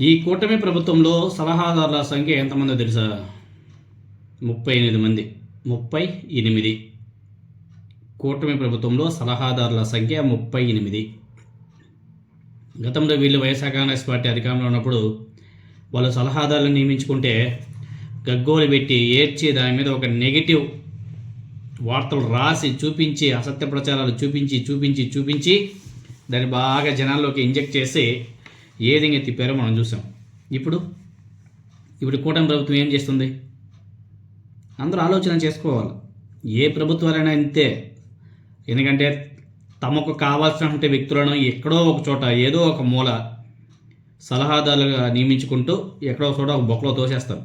ఈ కూటమి ప్రభుత్వంలో సలహాదారుల సంఖ్య ఎంతమందో తెలుసా? ముప్పై ఎనిమిది మంది. ముప్పై ఎనిమిది. కూటమి ప్రభుత్వంలో సలహాదారుల సంఖ్య ముప్పై ఎనిమిది. గతంలో వీళ్ళు వైఎస్ఆర్ కాంగ్రెస్ పార్టీ అధికారంలో ఉన్నప్పుడు వాళ్ళు సలహాదారులను నియమించుకుంటే గగ్గోలు పెట్టి ఏడ్చి దాని మీద ఒక నెగిటివ్ వార్తలు రాసి చూపించి అసత్య ప్రచారాలు చూపించి చూపించి చూపించి దాన్ని బాగా జనాల్లోకి ఇంజెక్ట్ చేసి ఏ విధంగా తిప్పారో మనం చూసాం. ఇప్పుడు? ఇప్పుడు కూటమి ప్రభుత్వం ఏం చేస్తుంది? అందరూ ఆలోచన చేసుకోవాలి. ఏ ప్రభుత్వాలైనా ఇంతే. ఎందుకంటే తమకు కావాల్సినటువంటి వ్యక్తులను ఎక్కడో ఒక చోట ఏదో ఒక మూల సలహాదారులుగా నియమించుకుంటూ ఎక్కడో ఒక చోట ఒక బొక్కలో తోసేస్తారు.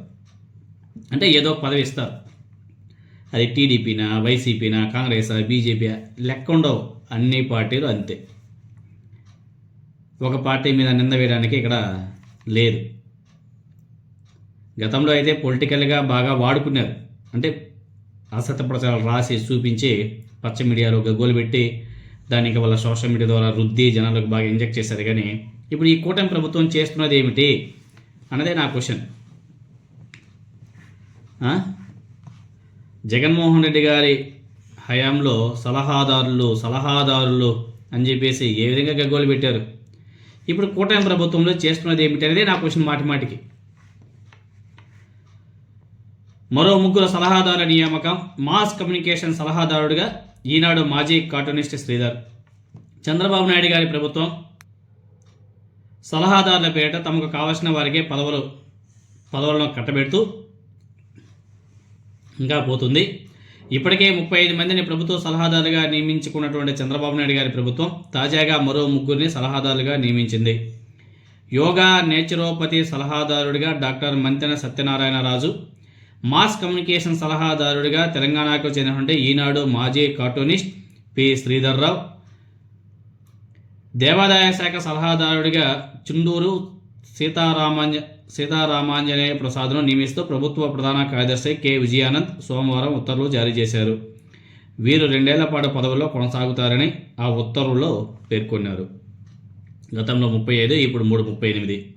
అంటే ఏదో ఒక పదవి ఇస్తారు. అది టీడీపీనా వైసీపీనా కాంగ్రెస్ బీజేపీ లెక్క ఉండవు. అన్ని పార్టీలు అంతే. ఒక పార్టీ మీద నింద వేయడానికి ఇక్కడ లేదు. గతంలో అయితే పొలిటికల్గా బాగా వాడుకున్నారు. అంటే అసత్య ప్రచారాలు రాసి చూపించి పచ్చ మీడియాలో గగ్గోలు పెట్టి దానికి వాళ్ళ సోషల్ మీడియా ద్వారా రుద్ది జనాలకు బాగా ఇంజెక్ట్ చేశారు. కానీ ఇప్పుడు ఈ కూటమి ప్రభుత్వం చేస్తున్నది ఏమిటి అన్నదే నా క్వశ్చన్. జగన్మోహన్ రెడ్డి గారి హయాంలో సలహాదారులు సలహాదారులు అని చెప్పేసి ఏ విధంగా గగ్గోలు పెట్టారు? ఇప్పుడు కూటమి ప్రభుత్వంలో చేస్తున్నది ఏమిటి అనేది నా క్వశ్చన్ మాటి మాటికి. మరో ముగ్గురు సలహాదారుల నియామకం మాస్ కమ్యూనికేషన్ సలహాదారుడిగా ఈనాడు మాజీ కార్టూనిస్ట్ శ్రీధర్. చంద్రబాబు నాయుడు గారి ప్రభుత్వం సలహాదారుల పేరిట తమకు కావలసిన వారికే పదవులు పదవులను కట్టబెడుతూ ఇంకా పోతుంది. ఇప్పటికే ముప్పై ఐదు మందిని ప్రభుత్వ సలహాదారులుగా నియమించుకున్నటువంటి చంద్రబాబు నాయుడు గారి ప్రభుత్వం తాజాగా మరో ముగ్గురిని సలహాదారులుగా నియమించింది. Yoga naturopathy సలహాదారుడిగా doctor Mantena Satyanarayanaraju mass communication సలహాదారుడిగా తెలంగాణకు చెందినటువంటి ఈనాడు మాజీ కార్టూనిస్ట్ పి. శ్రీధర్రావు దేవాదాయ శాఖ సలహాదారుడిగా చుండూరు సీతారామాంజ సీతారామాంజనేయ ప్రసాద్ను నియమిస్తూ ప్రభుత్వ ప్రధాన కార్యదర్శి కె. విజయానంద్ సోమవారం ఉత్తర్వులు జారీ చేశారు. వీరు రెండేళ్ళ పాటు పదవుల్లో కొనసాగుతారని ఆ ఉత్తర్వుల్లో పేర్కొన్నారు. గతంలో ముప్పై ఐదు ఇప్పుడు మూడు ముప్పై ఎనిమిది.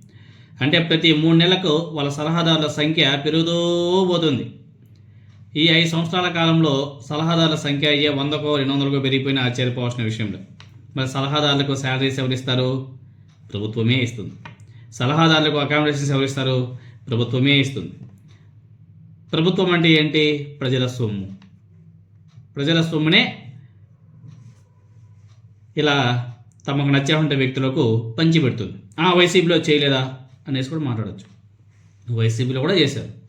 అంటే ప్రతి మూడు నెలలకు వాళ్ళ సలహాదారుల సంఖ్య పెరుగుతూ పోతుంది. ఈ ఐదు సంవత్సరాల కాలంలో సలహాదారుల సంఖ్య అయ్యే వందకో రెండు వందలకో పెరిగిపోయినా ఆశ్చర్యపోవాల్సిన విషయంలో మరి సలహాదారులకు శాలరీస్ ఎవరు ఇస్తారు ప్రభుత్వమే ఇస్తుంది. సలహాదారులకు అకామిడేషన్స్ ఎవరు ఇస్తారు ప్రభుత్వమే ఇస్తుంది. ప్రభుత్వం అంటే ఏంటి? ప్రజల సొమ్ము. ప్రజల సొమ్మునే ఇలా తమకు నచ్చేటువంటి వ్యక్తులకు పంచిపెడుతుంది. ఆ వైసీపీలో చేయలేదా? అనేసి కూడా మాట్లాడచ్చు. వైసీపీలో కూడా చేశారు.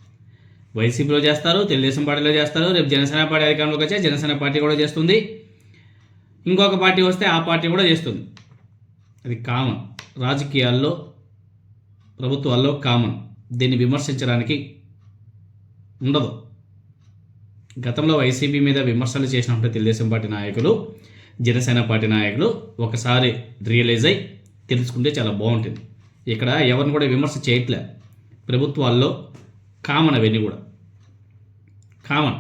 వైసీపీలో చేస్తారు తెలుగుదేశం పార్టీలో చేస్తారు రేపు జనసేన పార్టీ అధికారంలోకి వచ్చే జనసేన పార్టీ కూడా చేస్తుంది. ఇంకొక పార్టీ వస్తే ఆ పార్టీ కూడా చేస్తుంది. అది కామన్. రాజకీయాల్లో ప్రభుత్వాల్లో కామన్ దీన్ని విమర్శించడానికి ఉండదు. గతంలో వైసీపీ మీద విమర్శలు చేసినప్పుడు తెలుగుదేశం పార్టీ నాయకులు జనసేన పార్టీ నాయకులు ఒకసారి రియలైజ్ అయి తెలుసుకుంటే చాలా బాగుంటుంది. ఇక్కడ ఎవరిని కూడా విమర్శ చేయట్లే. ప్రభుత్వాల్లో కామన్ అవన్నీ కూడా. కామన్